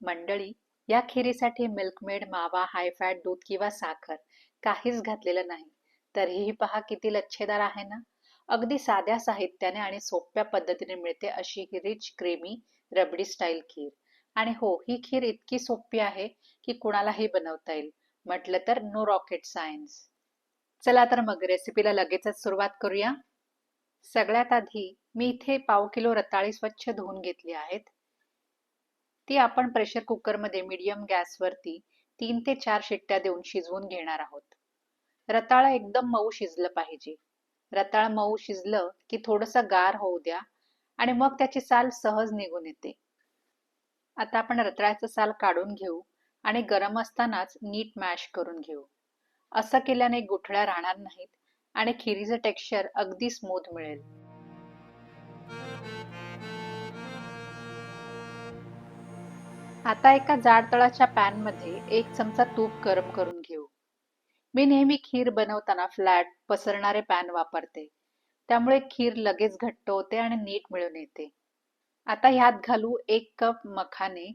मंडळी या खिरीसाठी मिल्कमेड मावा हाय फॅट दूध किंवा साखर काहीच घातलेलं नाही. तरीही पहा किती लच्छेदार आहे ना? अगदी साध्या साहित्याने आणि सोप्या पद्धतीने मिळते अशी ही rich creamy rabdi style kheer. आणि हो ही खीर इतकी सोपी आहे की कुणालाही बनवता येईल. म्हटलं तर नो रॉकेट सायन्स चला तर मग रेसिपीला लगेचच सुरुवात करूया. सगळ्यात आधी मी इथे पाव किलो रताळी स्वच्छ धुवून घेतली आहेत. ती आपण प्रेशर कुकरमध्ये मीडियम गॅसवरती तीन ते चार शिट्ट्या देऊन शिजवून घेणार आहोत. रताळ एकदम मऊ शिजलं पाहिजे. रताळ मऊ शिजलं की थोडंसं गार होऊ द्या आणि मग त्याची साल सहज निघून येते. आता आपण रताळ्याचं साल काढून घेऊ आणि गरम असतानाच नीट मॅश करून घेऊ. असं केल्याने गुठळ्या राहणार नाहीत आणि खिरीचं टेक्स्चर अगदी स्मूथ मिळेल. आता एका जाड तळाच्या पॅनमध्ये एक चमचा तूप गरम करून घेऊ. मी नेहमी खीर बनवताना फ्लॅट पसरणारे पॅन वापरते. त्यामुळे खीर लगेच घट्ट होते आणि नीट मिळून येते. आता ह्यात घालू एक कप मखाने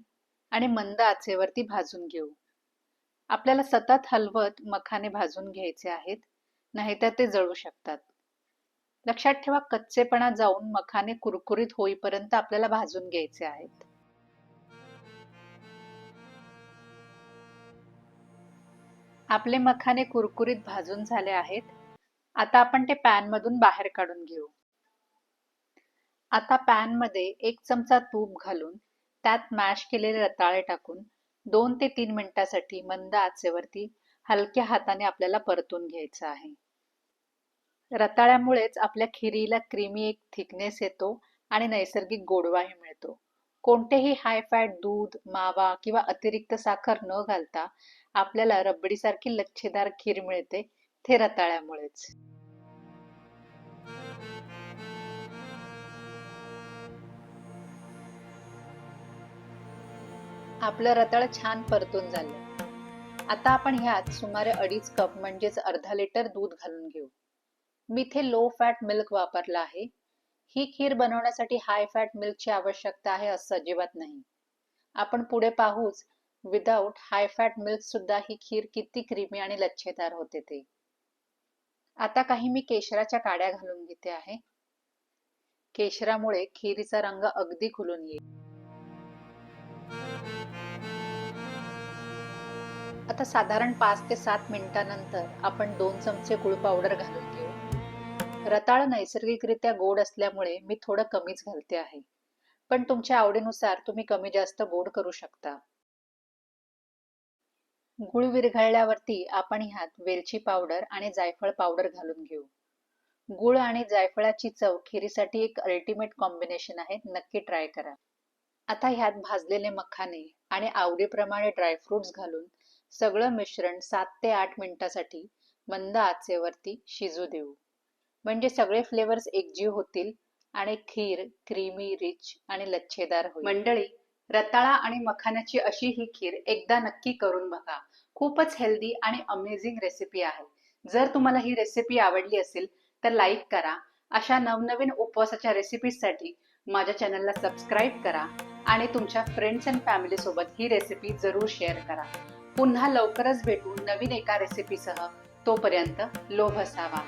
आणि मंद आचेवरती भाजून घेऊ. आपल्याला सतत हलवत मखाने भाजून घ्यायचे आहेत नाहीतर ते जळू शकतात. लक्षात ठेवा कच्चेपणा जाऊन मखाने कुरकुरीत होईपर्यंत आपल्याला भाजून घ्यायचे आहेत. आपले मखाने कुरकुरीत भाजून झाले आहेत. आता आपण ते पॅन मधून बाहेर काढून घेऊ. आता पॅनमध्ये एक चमचा तूप घालून त्यात मॅश केलेले रताळे टाकून दोन ते तीन मिनिटासाठी मंद आचेवरती हलक्या हाताने आपल्याला परतून घ्यायचं आहे. रताळ्यामुळेच आपल्या खिरीला क्रीमी एक थिकनेस येतो आणि नैसर्गिक गोडवाही मिळतो. कोणतेही हाय फॅट दूध मावा किंवा अतिरिक्त साखर न घालता आपल्याला रबडीसारखी लच्छेदार खीर मिळते ते रताळ्यामुळेच आपलं रताळ छान परतून झालं. आता आपण ह्यात सुमारे अडीच कप म्हणजेच अर्धा लिटर दूध घालून घेऊ. मी इथे लो फॅट मिल्क वापरला आहे. ही खीर बनवण्यासाठी हाय फॅट मिल्कची आवश्यकता आहे असं अजिबात नाही. आपण पुढे पाहूच विदाऊट हाय फॅट मिल्क सुद्धा ही खीर किती क्रीमी आणि लच्छेदार होते ते. आता काही मी केशराच्या काड्या घालून घेते आहे. केशरामुळे खीरीचा रंग अगदी खुलून येईल. आता साधारण पाच ते सात मिनिटानंतर आपण दोन चमचे गुळ पावडर घालून घेऊ. रताळ नैसर्गिकरित्या गोड असल्यामुळे मी थोडं कमीच घालते आहे. पण तुमच्या आवडीनुसार तुम्ही कमी जास्त गोड करू शकता. गुळ विरघळल्यावरती आपण ह्यात वेलची पावडर आणि जायफळ पावडर घालून घेऊ. गुळ आणि जायफळाची चव खिरीसाठी एक अल्टिमेट कॉम्बिनेशन आहे नक्की ट्राय करा. आता ह्यात भाजलेले मखाने आणि आवडीप्रमाणे ड्रायफ्रुट्स घालून सगळं मिश्रण सात ते आठ मिनिटासाठी मंद आचेवरती शिजू देऊ. म्हणजे सगळे फ्लेवर्स एकजीव होतील आणि खीर क्रीमी रिच आणि लच्छेदार होईल. मंडळी रताळा आणि मखाण्याची अशी ही खीर एकदा नक्की करून बघा. खूपच हेल्दी आणि अमेझिंग रेसिपी आहे. जर तुम्हाला ही रेसिपी आवडली असेल तर लाईक करा. अशा नवनवीन उपवासाच्या रेसिपीजसाठी माझ्या चॅनलला सबस्क्राईब करा आणि तुमच्या फ्रेंड्स अँड फॅमिलीसोबत ही रेसिपी जरूर शेअर करा. पुन्हा लवकरच भेटू नवीन एका रेसिपीसह तोपर्यंत लोभ असावा.